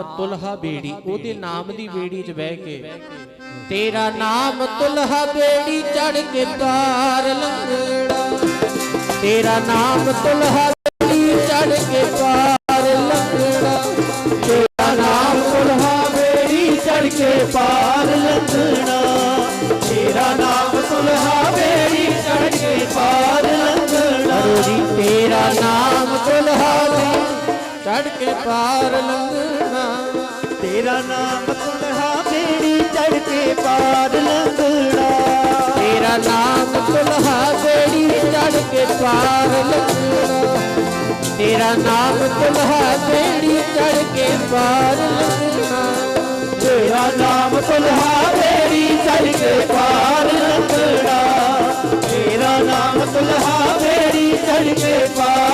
ਨਾਮ ਤੁਲਹਾ ਬੇੜੀ ਉਹਦੇ ਨਾਮ ਦੀ ਬੇੜੀ 'ਚ ਬਹਿ ਕੇ। ਤੇਰਾ ਨਾਮ ਤੁਲਹਾ ਬੇੜੀ ਚੜ ਕੇ ਪਾਰ ਲੰਘੜਾ ਤੇਰਾ ਨਾਮ ਤੁਲਹਾ ਬੇੜੀ ਚੜ ਕੇ ਪਾਰ चढ़ के पार लंगना तेरा नाम सुनहा बेड़ी चढ़ के पार लंगना तेरा नाम सुनहा बेड़ी चढ़ के पार लंगना तेरा नाम सुनहा बेड़ी चढ़ के पार लंगना तेरा नाम सुनहा बेड़ी चढ़ के पार लंगना तेरा नाम सुनहा बेड़ी चढ़ के पार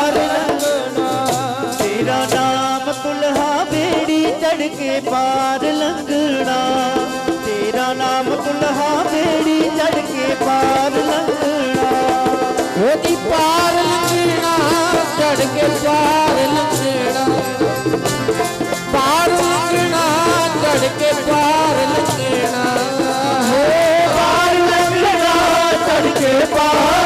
ਪਾਰ ਲੰਘਣਾ ਤੇਰਾ ਨਾਮ ਤੁਲਹਾ ਬੇੜੀ ਚੜ ਕੇ ਪਾਰ ਲੰਘਣਾ। ਉਹਦੀ ਪਾਰ ਲੰਘਣਾ ਚੜ ਕੇ ਪਾਰ ਲੰਘਣਾ। ਪਾਰ ਲੰਘਣਾ ਚੜ ਕੇ ਪਾਰ ਲੰਘਣਾ। ਹੋ ਪਾਰ ਲੰਘਣਾ ਚੜ ਕੇ ਪਾਰ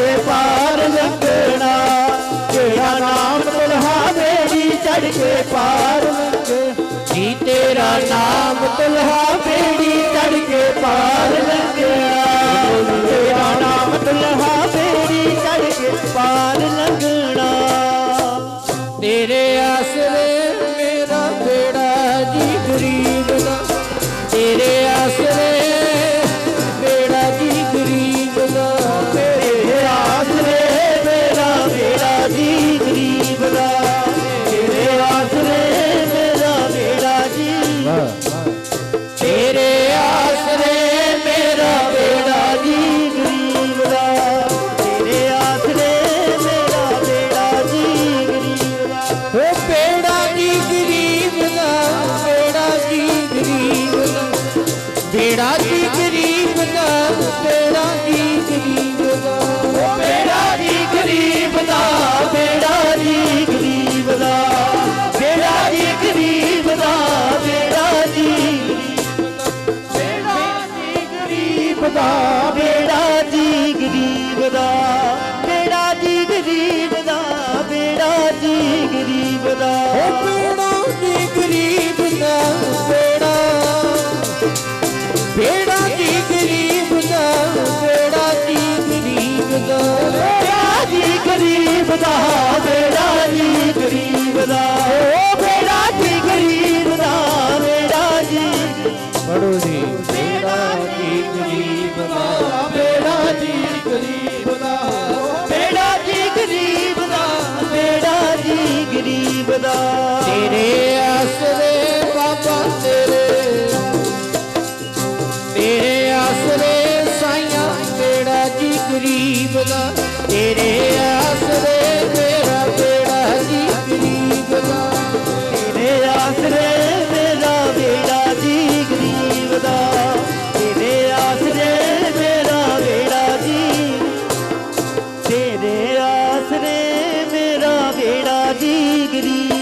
ਕੇ ਪਾਰ ਲੰਘਣਾ ਤੇਰਾ ਨਾਮ ਤੁਲਹਾ ਬੇੜੀ ਚੜ ਕੇ ਪਾਰ ਲੰਘਣਾ ਜੀ ਤੇਰਾ ਨਾਮ ਤੁਲਹਾ ਬੇੜਾ ਜੀ ਗਰੀਬ ਦਾ ਬੇੜਾ ਗਰੀਬ ਦਾ ਬੇੜਾ ਜੀ ਗਰੀਬ ਦਾ। ਓ ਬੇੜਾ ਜੀ ਗਰੀਬ ਦਾ। ਬੇੜਾ ਜੀ। ਪੜੋ ਜੀ। ਬੇੜਾ ਜੀ ਗਰੀਬ ਦਾ। ਬੇੜਾ ਜੀ ਗਰੀਬ ਦਾ। ਬੇੜਾ ਜੀ ਗਰੀਬ ਦਾ। ਬੇੜਾ ਜੀ ਗਰੀਬ ਦਾ। ਤੇਰੇ ਆਸਰੇ ਬਾਬਾ ਤੇਰੇ। ਤੇਰੇ ਆਸਰੇ ਸਾਈਆਂ ਬੇੜਾ ਜੀ ਗਰੀਬ ਦਾ। ਤੇਰੇ तेरी